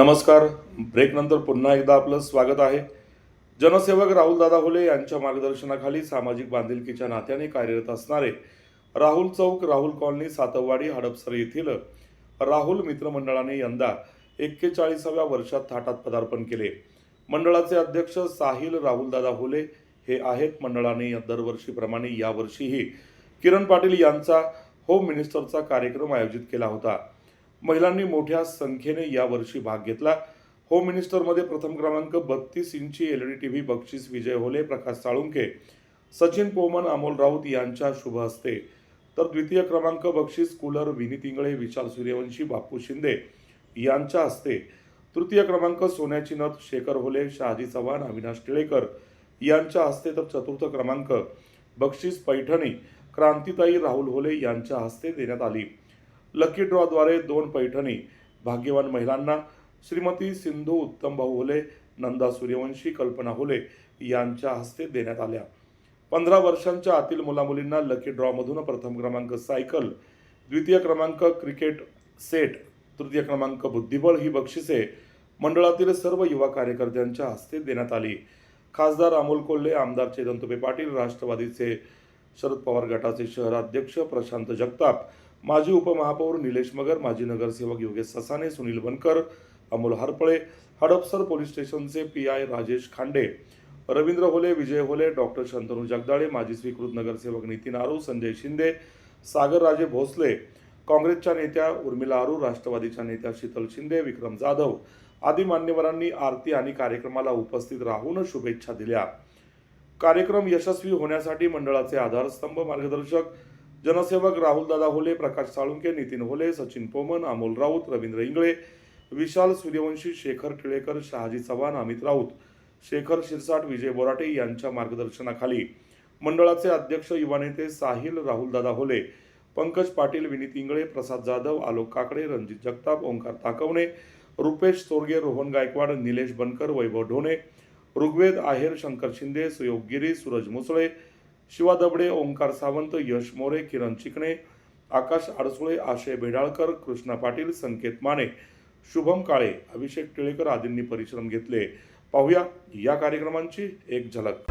नमस्कार. ब्रेकनंतर पुन्हा एकदा आपलं स्वागत आहे. जनसेवक राहुल दादा होले यांच्या मार्गदर्शनाखाली सामाजिक बांधिलकीच्या नात्याने कार्यरत असणारे राहुल चौक राहुल कॉलनी सातववाडी हडपसर येथील राहुल मित्रमंडळाने यंदा एक्केचाळीसाव्या वर्षात थाटात पदार्पण केले. मंडळाचे अध्यक्ष साहिल राहुलदादा होले हे आहेत. मंडळाने दरवर्षीप्रमाणे यावर्षीही किरण पाटील यांचा होम मिनिस्टरचा कार्यक्रम आयोजित केला होता. महिलांनी मोठ्या संख्येने यावर्षी भाग घेतला. होम मिनिस्टरमध्ये प्रथम क्रमांक बत्तीस इंची एल डी टी व्ही बक्षीस विजय होले प्रकाश साळुंके सचिन पोमन अमोल राऊत यांच्या शुभ हस्ते. तर द्वितीय क्रमांक बक्षीस कूलर विनीत इंगळे विशाल सूर्यवंशी बापू शिंदे यांच्या हस्ते. तृतीय क्रमांक सोन्याची नथ शेखर होले शहाजी चव्हाण अविनाश टिळेकर यांच्या हस्ते. तर चतुर्थ क्रमांक बक्षीस पैठणी क्रांतिताई राहुल होले यांच्या हस्ते देण्यात आली. लकी ड्रॉद्वारे दोन पैठणी भाग्यवान महिलांना श्रीमती सिंधू उत्तमभाऊ होले नंदा सूर्यवंशी कल्पना होले यांच्या हस्ते देण्यात आल्या. पंधरा वर्षांच्या आतील मुलामुलींना लकी ड्रॉमधून प्रथम क्रमांक सायकल द्वितीय क्रमांक क्रिकेट सेट तृतीय क्रमांक बुद्धिबळ ही बक्षिसे मंडळातील सर्व युवा कार्यकर्त्यांच्या हस्ते देण्यात आली. खासदार अमोल कोल्हे आमदार चेतन पाटील राष्ट्रवादीचे शरद पवार गटाचे शहराध्यक्ष प्रशांत जगताप माजी उपमहापौर निलेश मगर माजी नगरसेवक योगेश ससाने सुनील बनकर अमोल हरपळे हडपसर पोलीस स्टेशनचे पी आय राजेश खांडे रवींद्र होले विजय होले डॉक्टर शंतनू जगदाळे माजी स्वीकृत नगरसेवक नितीन आरू संजय शिंदे सागरराजे भोसले काँग्रेसच्या नेत्या उर्मिला आरू राष्ट्रवादीच्या नेत्या शीतल शिंदे विक्रम जाधव आदी मान्यवरांनी आरती आणि कार्यक्रमाला उपस्थित राहून शुभेच्छा दिल्या. कार्यक्रम यशस्वी होण्यासाठी मंडळाचे आधारस्तंभ मार्गदर्शक जनसेवक राहुलदादा होले प्रकाश साळुंके नितीन होले सचिन पोमन अमोल राऊत रवींद्र इंगळे विशाल सूर्यवंशी शेखर टिळेकर शहाजी चव्हाण अमित राऊत शेखर शिरसाट विजय बोराटे यांच्या मार्गदर्शनाखाली. मंडळाचे अध्यक्ष युवा नेते साहिल राहुलदादा होले पंकज पाटील विनीत इंगळे प्रसाद जाधव आलोक काकडे रणजित जगताप ओंकार ताकवणे रुपेश तोरगे रोहन गायकवाड निलेश बनकर वैभव ढोणे ऋग्वेद आहेर शंकर शिंदे सुयोग गिरी सूरज मुसळे शिवा दबडे ओंकार सावंत यश मोरे किरण चिकणे आकाश आडसुळे आशय भेडाळकर कृष्णा पाटील संकेत माने शुभम काळे अभिषेक टिळेकर आदींनी परिश्रम घेतले. पाहूया या कार्यक्रमांची एक झलक.